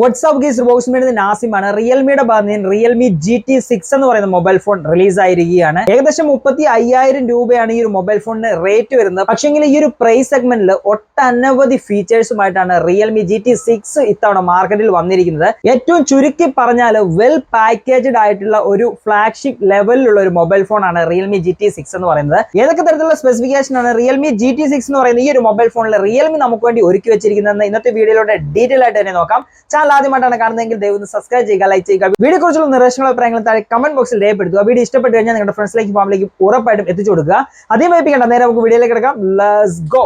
WhatsApp ഗീസ് box നാസിമാണ്. റിയൽമിയുടെ ഭാഗത്ത് Realme G T six എന്ന് പറയുന്ന മൊബൈൽ ഫോൺ റിലീസ് ആയിരിക്കുകയാണ്. ഏകദേശം മുപ്പത്തി അയ്യായിരം രൂപയാണ് ഈ ഒരു മൊബൈൽ ഫോണിന് റേറ്റ് വരുന്നത്. പക്ഷേങ്കിൽ ഈ ഒരു പ്രൈസ് സെഗ്മെന്റിൽ ഒട്ടനവധി ഫീച്ചേഴ്സുമായിട്ടാണ് റിയൽമി ജി ടി സിക്സ് ഇത്തവണ മാർക്കറ്റിൽ വന്നിരിക്കുന്നത്. ഏറ്റവും ചുരുക്കി പറഞ്ഞാൽ വെൽ പാക്കേജഡ് ആയിട്ടുള്ള ഒരു ഫ്ലാഗ്ഷിപ്പ് ലെവലിലുള്ള ഒരു മൊബൈൽ ഫോൺ ആണ് റിയൽമി ജി ടി സിക്സ് എന്ന് പറയുന്നത്. ഏതൊക്കെ തരത്തിലുള്ള സ്പെസിഫിക്കേഷൻ ആണ് റിയൽമി ജി ടി സിക്സ് എന്ന് പറയുന്ന ഈ ഒരു മൊബൈൽ ഫോണിൽ റിയൽമി നമുക്ക് വേണ്ടി ഒരുക്കി വെച്ചിരിക്കുന്നത് ഇന്നത്തെ വീഡിയോയിലൂടെ ഡീറ്റെയിൽ ആയിട്ട് തന്നെ നോക്കാം. ചാനൽ ആദ്യമായിട്ടാണ് കാണുന്നതെങ്കിൽ ദയവ് സബ്സ്ക്രൈബ് ചെയ്യുക ലൈക്ക് ചെയ്യുക. വീഡിയോ കുറിച്ചുള്ള നിർദ്ദേശങ്ങളോ അഭിപ്രായങ്ങളും താഴെ കമന്റ് ബോക്സിൽ രേഖപ്പെടുത്തുക. വീഡിയോ ഇഷ്ടപ്പെട്ട് കഴിഞ്ഞാൽ നിങ്ങളുടെ ഫ്രണ്ട്സിലേക്കും ഫാമിലിക്കും ഉറപ്പായിട്ടും എത്തിച്ചു കൊടുക്കുക. അധികം വൈപ്പിക്കേണ്ട നേരെ നമുക്ക് വീഡിയോയിലേക്ക് കിടക്കാം. Let's go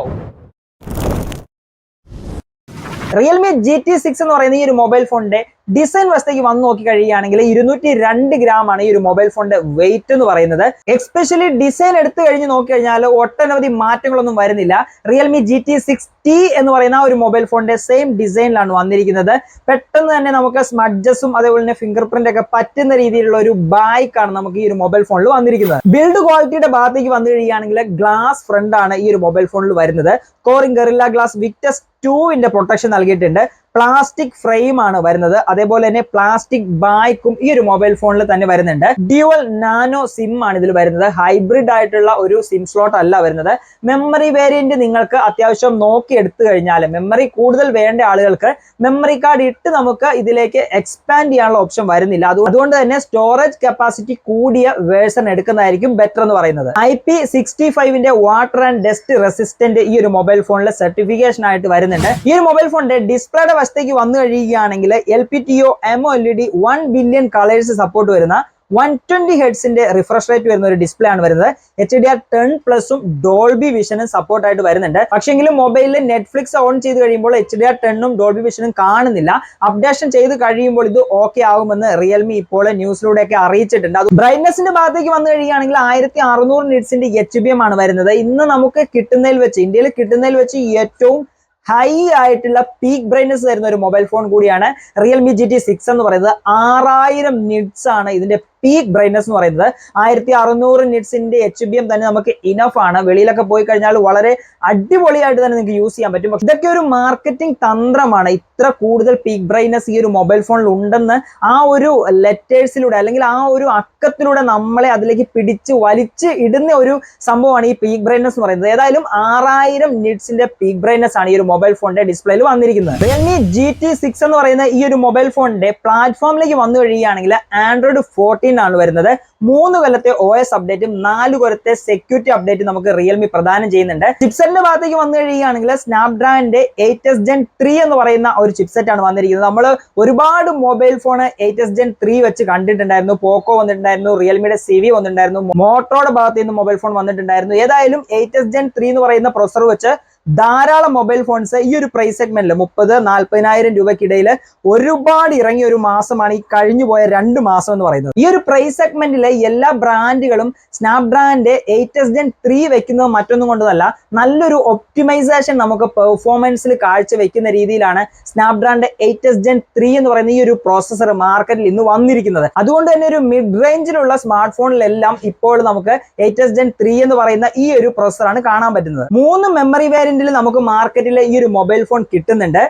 Realme G T six എന്ന് പറയുന്ന ഈ ഒരു മൊബൈൽ ഫോണിന്റെ ഡിസൈൻ വശത്തേക്ക് വന്ന് നോക്കി കഴിയുകയാണെങ്കിൽ ഇരുന്നൂറ്റി രണ്ട് ഗ്രാം ആണ് ഈ ഒരു മൊബൈൽ ഫോണിന്റെ വെയിറ്റ് എന്ന് പറയുന്നത്. എക്സ്പെഷ്യലി ഡിസൈൻ എടുത്തു കഴിഞ്ഞ് നോക്കി കഴിഞ്ഞാൽ ഒട്ടനവധി മാറ്റങ്ങളൊന്നും വരുന്നില്ല. Realme G T six T എന്ന് പറയുന്ന ഒരു മൊബൈൽ ഫോണിന്റെ സെയിം ഡിസൈനിലാണ് വന്നിരിക്കുന്നത്. പെട്ടെന്ന് തന്നെ നമുക്ക് സ്മഡ്ജസും അതേപോലെ തന്നെ ഫിംഗർ പ്രിന്റ് ഒക്കെ പറ്റുന്ന രീതിയിലുള്ള ഒരു ബായ്ക്കാണ് നമുക്ക് ഈ ഒരു മൊബൈൽ ഫോണിൽ വന്നിരിക്കുന്നത്. ബിൽഡ് ക്വാളിറ്റിയുടെ ഭാഗത്തേക്ക് വന്നു കഴിയുകയാണെങ്കിൽ ഗ്ലാസ് ഫ്രണ്ട് ആണ് ഈ ഒരു മൊബൈൽ ഫോണിൽ വരുന്നത്. കോറിംഗ് ഗറില്ല ഗ്ലാസ് വിക്ടസ് ടുവിന്റെ പ്രൊട്ടക്ഷൻ നൽകിയിട്ടുണ്ട്. പ്ലാസ്റ്റിക് ഫ്രെയിം ആണ് വരുന്നത്. അതേപോലെ തന്നെ പ്ലാസ്റ്റിക് ബായ്ക്കും ഈ ഒരു മൊബൈൽ ഫോണിൽ തന്നെ വരുന്നുണ്ട്. ഡ്യുവൽ നാനോ സിം ആണ് ഇതിൽ വരുന്നത്. ഹൈബ്രിഡ് ആയിട്ടുള്ള ഒരു സിം സ്ലോട്ട് അല്ല വരുന്നത്. മെമ്മറി വേരിയന്റ് നിങ്ങൾക്ക് അത്യാവശ്യം നോക്കി എടുത്തു കഴിഞ്ഞാൽ മെമ്മറി കൂടുതൽ വേണ്ട ആളുകൾക്ക് മെമ്മറി കാർഡ് ഇട്ട് നമുക്ക് ഇതിലേക്ക് എക്സ്പാൻഡ് ചെയ്യാനുള്ള ഓപ്ഷൻ വരുന്നില്ല. അതുകൊണ്ട് തന്നെ സ്റ്റോറേജ് കപ്പാസിറ്റി കൂടിയ വേഴ്സൺ എടുക്കുന്നതായിരിക്കും ബെറ്റർ എന്ന് പറയുന്നത്. ഐ പി സിക്സ്റ്റി ഫൈവിന്റെ വാട്ടർ ആൻഡ് ഡസ്റ്റ് റെസിസ്റ്റന്റ് ഈ ഒരു മൊബൈൽ ഫോണിലെ സർട്ടിഫിക്കേഷൻ ആയിട്ട് വരുന്നുണ്ട്. ഈ ഒരു മൊബൈൽ ഫോണിന്റെ ഡിസ്പ്ലേയുടെ വശത്തേക്ക് വന്നു കഴിയുകയാണെങ്കിൽ L P T O M O L E D one billion colours support വരുന്ന വൺ ട്വന്റി ഹെഡ്സിന്റെ റിഫ്രഷ് റേറ്റ് വരുന്ന ഒരു ഡിസ്പ്ലേ ആണ് വരുന്നത്. എച്ച് ഡി ആർ ടെൻ പ്ലസും ഡോൾബി വിഷനും സപ്പോർട്ട് ആയിട്ട് വരുന്നുണ്ട്. പക്ഷെങ്കിലും മൊബൈലിൽ നെറ്റ്ഫ്ലിക്സ് ഓൺ ചെയ്ത് കഴിയുമ്പോൾ എച്ച് ഡി ആർ ടെണ്ണും ഡോൾബി വിഷനും കാണുന്നില്ല. അപ്ഡേഷൻ ചെയ്ത് കഴിയുമ്പോൾ ഇത് ഓക്കെ ആകുമെന്ന് റിയൽമി ഇപ്പോൾ ന്യൂസിലൂടെയൊക്കെ അറിയിച്ചിട്ടുണ്ട്. അത് ബ്രൈറ്റ്നസിന്റെ ഭാഗത്തേക്ക് വന്നു കഴിയുകയാണെങ്കിൽ ആയിരത്തി അറുന്നൂറ് നിറ്റ്സിന്റെ എച്ച് ബി എം ആണ് വരുന്നത്. ഇന്ന് നമുക്ക് കിട്ടുന്നതിൽ വെച്ച് ഇന്ത്യയിൽ കിട്ടുന്നതിൽ വെച്ച് ഏറ്റവും ഹൈ ആയിട്ടുള്ള പീക്ക് ബ്രൈറ്റ്നസ് തരുന്ന ഒരു മൊബൈൽ ഫോൺ കൂടിയാണ് റിയൽമി ജി ടി സിക്സ് എന്ന് പറയുന്നത്. ആറായിരം നിറ്റ്സ് ആണ് ഇതിന്റെ പീക്ക് ബ്രൈറ്റ്നസ് എന്ന് പറയുന്നത് ആയിരത്തി അറുന്നൂറ് നിറ്റ്സിന്റെ എച്ച് ബി എം തന്നെ നമുക്ക് ഇനഫ് ആണ്. വെളിയിലൊക്കെ പോയി കഴിഞ്ഞാൽ വളരെ അടിപൊളിയായിട്ട് തന്നെ നിങ്ങൾക്ക് യൂസ് ചെയ്യാൻ പറ്റും. ഇതൊക്കെ ഒരു മാർക്കറ്റിംഗ് തന്ത്രമാണ്. ഇത്ര കൂടുതൽ പീക്ക് ബ്രൈറ്റ്നസ് ഈ ഒരു മൊബൈൽ ഫോണിൽ ഉണ്ടെന്ന് ആ ഒരു ലെറ്റേഴ്സിലൂടെ അല്ലെങ്കിൽ ആ ഒരു അക്കത്തിലൂടെ നമ്മളെ അതിലേക്ക് പിടിച്ച് വലിച്ച് ഇടുന്ന ഒരു സംഭവമാണ് ഈ പീക്ക് ബ്രൈറ്റ്നസ് എന്ന് പറയുന്നത്. ഏതായാലും ആറായിരം നിറ്റ്സിന്റെ പീക്ക് ബ്രൈറ്റ്നസ് ആണ് ഈ ഒരു മൊബൈൽ ഫോണിന്റെ ഡിസ്പ്ലേയിൽ വന്നിരിക്കുന്നത്. റിയൽമി ജി ടി സിക്സ് എന്ന് പറയുന്ന ഈ ഒരു മൊബൈൽ ഫോണിന്റെ പ്ലാറ്റ്ഫോമിലേക്ക് വന്നു കഴിയുകയാണെങ്കിൽ ആൻഡ്രോയിഡ് ഫോർട്ടീൻ ആണ് വരുന്നത്. മൂന്ന് കൊല്ലത്തെ ഒ എസ് അപ്ഡേറ്റും നാല് കൊല്ലത്തെ സെക്യൂരിറ്റി അപ്ഡേറ്റും നമുക്ക് റിയൽമി പ്രദാനം ചെയ്യുന്നുണ്ട്. ചിപ്സെറ്റിന്റെ ഭാഗത്തേക്ക് വന്നു കഴിയുകയാണെങ്കിൽ സ്നാപ്ഡ്രാഗന്റെ എയ്റ്റ് എസ് ജെൻ ത്രീ എന്ന് പറയുന്ന ഒരു ചിപ്സെറ്റ് ആണ് വന്നിരിക്കുന്നത്. നമ്മൾ ഒരുപാട് mobile phone eight S Gen three വെച്ച് കണ്ടിട്ടുണ്ടായിരുന്നു. പോക്കോ വന്നിട്ടുണ്ടായിരുന്നു റിയൽമിയുടെ സി വി വന്നിട്ടുണ്ടായിരുന്നു മോട്ടോയുടെ ഭാഗത്ത് നിന്ന് മൊബൈൽ ഫോൺ വന്നിട്ടുണ്ടായിരുന്നു. ഏതായാലും എയ്റ്റ് എസ് ജെൻ ത്രീ എന്ന് പറയുന്ന പ്രൊസർ വെച്ച് ധാരാളം മൊബൈൽ ഫോൺസ് ഈ ഒരു പ്രൈസ് സെഗ്മെന്റിൽ മുപ്പത് നാൽപ്പതിനായിരം രൂപയ്ക്കിടയിൽ ഒരുപാട് ഇറങ്ങിയ ഒരു മാസമാണ് ഈ കഴിഞ്ഞു പോയ രണ്ട് മാസം എന്ന് പറയുന്നത്. ഈ ഒരു പ്രൈസ് സെഗ്മെന്റിലെ എല്ലാ ബ്രാൻഡുകളും സ്നാപ്ഡ്രാഗന്റെ എയ്റ്റ് എസ് ജെൻ ത്രീ വെക്കുന്നത് മറ്റൊന്നും കൊണ്ടതല്ല നല്ലൊരു ഒപ്റ്റിമൈസേഷൻ നമുക്ക് പെർഫോമൻസിൽ കാഴ്ചവെക്കുന്ന രീതിയിലാണ് സ്നാപ്ഡ്രാഗന്റെ എയ്റ്റ് എസ് ജെൻ ത്രീ എന്ന് പറയുന്ന ഈ ഒരു പ്രോസസർ മാർക്കറ്റിൽ ഇന്ന് വന്നിരിക്കുന്നത്. അതുകൊണ്ട് തന്നെ ഒരു മിഡ് റേഞ്ചിലുള്ള സ്മാർട്ട് ഫോണിലെല്ലാം ഇപ്പോൾ നമുക്ക് എയ്റ്റ് എസ് ജെൻ ത്രീ എന്ന് പറയുന്ന ഈ ഒരു പ്രോസസ്സറാണ് കാണാൻ പറ്റുന്നത്. മൂന്ന് മെമ്മറി വേരിയന്റ് വേരിയന്റിൽ നമുക്ക് മാർക്കറ്റിലെ ഈ ഒരു മൊബൈൽ ഫോൺ കിട്ടുന്നുണ്ട്.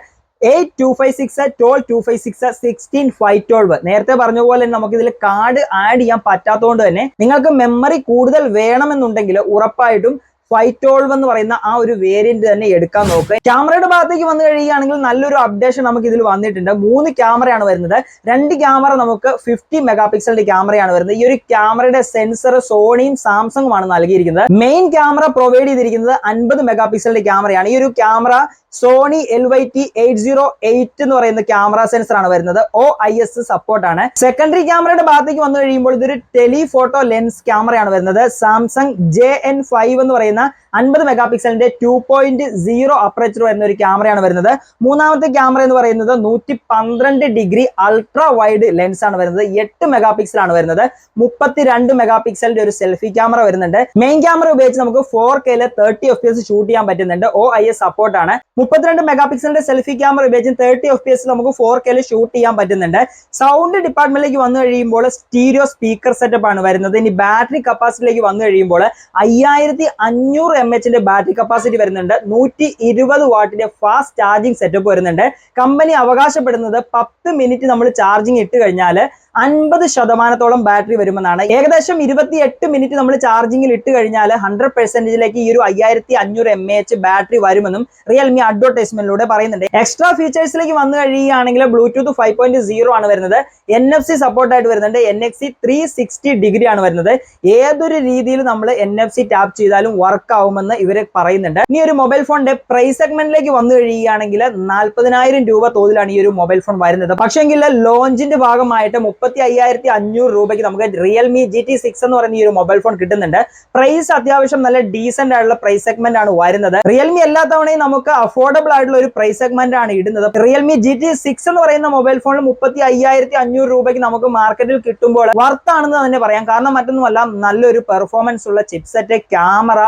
Eight two five six twelve two five six sixteen five twelve നേരത്തെ പറഞ്ഞ പോലെ തന്നെ നമുക്ക് ഇതിൽ കാർഡ് ആഡ് ചെയ്യാൻ പറ്റാത്തതുകൊണ്ട് തന്നെ നിങ്ങൾക്ക് മെമ്മറി കൂടുതൽ വേണമെന്നുണ്ടെങ്കിൽ ഉറപ്പായിട്ടും ഫൈവ് ട്വൽവ് എന്ന് പറയുന്ന ആ ഒരു വേരിയന്റ് തന്നെ എടുക്കാൻ നോക്കുക ക്യാമറയുടെ ഭാഗത്തേക്ക് വന്നു കഴിയുകയാണെങ്കിൽ നല്ലൊരു അപ്ഡേഷൻ നമുക്ക് ഇതിൽ വന്നിട്ടുണ്ട്. മൂന്ന് ക്യാമറയാണ് വരുന്നത്. രണ്ട് ക്യാമറ നമുക്ക് ഫിഫ്റ്റി മെഗാ പിക്സലിന്റെ ക്യാമറയാണ് വരുന്നത്. ഈ ഒരു ക്യാമറയുടെ സെൻസർ സോണിയും സാംസങ്ങും ആണ് നൽകിയിരിക്കുന്നത്. മെയിൻ ക്യാമറ പ്രൊവൈഡ് ചെയ്തിരിക്കുന്നത് അൻപത് മെഗാ പിക്സലിന്റെ ക്യാമറയാണ്. ഈ ഒരു camera Sony L Y T eight zero eight എന്ന് പറയുന്ന ക്യാമറ സെൻസർ ആണ് വരുന്നത്. ഒ ഐ എസ് സപ്പോർട്ട് ആണ്. സെക്കൻഡറി ക്യാമറയുടെ ഭാഗത്തേക്ക് വന്നു കഴിയുമ്പോൾ ഇതൊരു ടെലിഫോട്ടോ ലെൻസ് ക്യാമറയാണ് വരുന്നത്. സാംസങ് ജെ എൻ ഫൈവ് എന്ന് പറയുന്ന না അൻപത് മെഗാ പിക്സലിന്റെ ടു പോയിന്റ് സീറോ അപ്പറേച്ചർ വരുന്ന ഒരു ക്യാമറയാണ് വരുന്നത്. മൂന്നാമത്തെ ക്യാമറ എന്ന് പറയുന്നത് നൂറ്റി പന്ത്രണ്ട് ഡിഗ്രി അൾട്രാ വൈഡ് ലെൻസ് ആണ് വരുന്നത്. എട്ട് മെഗാ പിക്സൽ ആണ് വരുന്നത്. മുപ്പത്തിരണ്ട് മെഗാ പിക്സലിന്റെ ഒരു സെൽഫി ക്യാമറ വരുന്നുണ്ട്. മെയിൻ ക്യാമറ ഉപയോഗിച്ച് നമുക്ക് ഫോർ കെയിൽ thirty F P S shoot ചെയ്യാൻ പറ്റുന്നുണ്ട്. ഒ ഐ എസ് സപ്പോർട്ട് ആണ്. മുപ്പത്തിരണ്ട് മെഗാ പിക്സലിന്റെ സെൽഫി ക്യാമറ ഉപയോഗിച്ച് തേർട്ടി എഫ് പി എസ് നമുക്ക് ഫോർ കെയിൽ ഷൂട്ട് ചെയ്യാൻ പറ്റുന്നുണ്ട്. സൗണ്ട് ഡിപ്പാർട്ട്മെന്റിലേക്ക് വന്നു കഴിയുമ്പോൾ സ്റ്റീരിയോ സ്പീക്കർ സെറ്റപ്പ് ആണ് വരുന്നത്. ഇനി ബാറ്ററി കപ്പാസിറ്റിയിലേക്ക് വന്നു കഴിയുമ്പോൾ അയ്യായിരത്തി അഞ്ഞൂറ് എം എച്ചിന്റെ ബാറ്ററി കപ്പാസിറ്റി വരുന്നുണ്ട്. നൂറ്റി ഇരുപത് വാട്ടിന്റെ ഫാസ്റ്റ് ചാർജിങ് സെറ്റപ്പ് വരുന്നുണ്ട്. കമ്പനി അവകാശപ്പെടുന്നത് പത്ത് മിനിറ്റ് നമ്മൾ ചാർജിങ് ഇട്ട് കഴിഞ്ഞാൽ അൻപത് ശതമാനത്തോളം ബാറ്ററി വരുമെന്നാണ്. ഏകദേശം ഇരുപത്തി എട്ട് മിനിറ്റ് നമ്മൾ ചാർജിങ്ങിൽ ഇട്ട് കഴിഞ്ഞാൽ ഹൺഡ്രഡ് പെർസെന്റേജിലേക്ക് ഈ ഒരു അയ്യായിരത്തി അഞ്ഞൂറ് എം എച്ച് ബാറ്ററി വരുമെന്നും റിയൽമി അഡ്വർടൈസ്മെന്റിലൂടെ പറയുന്നുണ്ട്. എക്സ്ട്രാ ഫീച്ചേഴ്സിലേക്ക് വന്നു കഴിയുകയാണെങ്കിൽ ബ്ലൂടൂത്ത് ഫൈവ് പോയിന്റ് സീറോ ആണ് വരുന്നത്. എൻ എഫ് സി സപ്പോർട്ട് ആയിട്ട് വരുന്നുണ്ട്. N X C three sixty degree ആണ് വരുന്നത്. ഏതൊരു രീതിയിൽ നമ്മൾ എൻ എഫ് സി ടാപ്പ് ചെയ്താലും വർക്ക് ആവുമെന്ന് ഇവർ പറയുന്നുണ്ട്. ഇനി ഒരു മൊബൈൽ ഫോണിന്റെ പ്രൈസ് സെഗ്മെന്റിലേക്ക് വന്നു കഴിയുകയാണെങ്കിൽ നാൽപ്പതിനായിരം രൂപ തോതിലാണ് ഈ ഒരു മൊബൈൽ ഫോൺ വരുന്നത്. പക്ഷേങ്കിൽ ലോഞ്ചിന്റെ ഭാഗമായിട്ട് മുപ്പത്തി അയ്യായിരത്തി അഞ്ഞൂറ് രൂപയ്ക്ക് നമുക്ക് റിയൽമി ജി ടി സിക്സ് എന്ന് പറയുന്ന ഈ ഒരു മൊബൈൽ ഫോൺ കിട്ടുന്നുണ്ട്. പ്രൈസ് അത്യാവശ്യം നല്ല ഡീസെന്റ് ആയിട്ടുള്ള പ്രൈസ് സെഗ്മെന്റ് ആണ് വരുന്നത്. റിയൽമി എല്ലാ തവണയും നമുക്ക് അഫോർഡബിൾ ആയിട്ടുള്ള ഒരു പ്രൈസ് സെഗ്മെന്റ് ആണ് ഇടുന്നത്. റിയൽമി ജി ടി സിക്സ് എന്ന് പറയുന്ന മൊബൈൽ ഫോണിൽ മുപ്പത്തി അയ്യായിരത്തി അഞ്ഞൂറ് രൂപയ്ക്ക് നമുക്ക് മാർക്കറ്റിൽ കിട്ടുമ്പോൾ വർത്ത് ആണെന്ന് തന്നെ പറയാം. കാരണം മറ്റൊന്നുമല്ല നല്ലൊരു പെർഫോമൻസ് ഉള്ള ചിപ്സെറ്റ് ക്യാമറ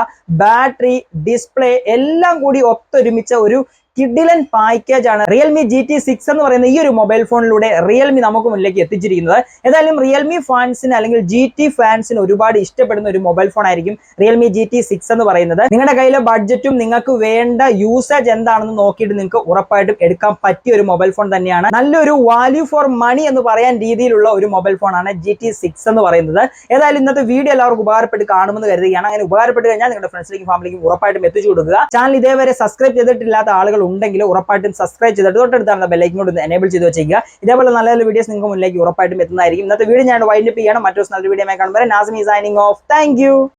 ബാറ്ററി ഡിസ്പ്ലേ എല്ലാം കൂടി ഒത്തൊരുമിച്ച ഒരു കിഡിലൻ പാക്കേജ് ആണ് റിയൽമി ജി ടി സിക്സ് എന്ന് പറയുന്ന ഈ ഒരു മൊബൈൽ ഫോണിലൂടെ റിയൽമി നമുക്ക് മുന്നിലേക്ക് എത്തിച്ചിരിക്കുന്നത്. ഏതായാലും റിയൽമി ഫാൻസിന് അല്ലെങ്കിൽ ജി ടി ഫാൻസിന് ഒരുപാട് ഇഷ്ടപ്പെടുന്ന ഒരു മൊബൈൽ ഫോൺ ആയിരിക്കും റിയൽമി ജി ടി സിക്സ് എന്ന് പറയുന്നത്. നിങ്ങളുടെ കയ്യിലെ ബഡ്ജറ്റും നിങ്ങൾക്ക് വേണ്ട യൂസേജ് എന്താണെന്ന് നോക്കിയിട്ട് നിങ്ങൾക്ക് ഉറപ്പായിട്ടും എടുക്കാൻ പറ്റിയ ഒരു മൊബൈൽ ഫോൺ തന്നെയാണ്. നല്ലൊരു വാല്യൂ ഫോർ മണി എന്ന് പറയാൻ രീതിയിലുള്ള ഒരു മൊബൈൽ ഫോണാണ് ജി ടി സിക്സ് എന്ന് പറയുന്നത്. ഏതായാലും ഇന്നത്തെ വീഡിയോ എല്ലാവർക്കും ഉപകാരപ്പെട്ട് കാണുമെന്ന് കരുതുകയാണ്. അങ്ങനെ ഉപകാരപ്പെട്ട് കഴിഞ്ഞാൽ നിങ്ങളുടെ ഫ്രണ്ട്സിലേക്കും ഫാമിലിക്കും ഉറപ്പായിട്ടും എത്തിച്ചു കൊടുക്കുക. ചാനൽ ഇതേവരെ സബ്സ്ക്രൈബ് ചെയ്തിട്ടില്ലാത്ത ആളുകൾ ഉണ്ടെങ്കിൽ ഉറപ്പായിട്ടും സബ്സ്ക്രൈബ് ചെയ്തിട്ട് തൊട്ടടുത്താണ് ബെല്ലൈക്കും കൊണ്ട് എനേബിൾ ചെയ്ത് വെച്ചേക്കുക. ഇതേപോലെ നല്ല നല്ല വീഡിയോസ് നിങ്ങൾക്ക് മുന്നിലേക്ക് ഉറപ്പായിട്ടും എത്തുന്നതായിരിക്കും. ഇന്നത്തെ വീഡിയോ ഞാൻ വൈൻഡപ്പ് ചെയ്യണം മറ്റൊരു നല്ല വീഡിയോ കാണുമ്പോൾ നാസിമി സൈനിങ് ഓഫ്. താങ്ക്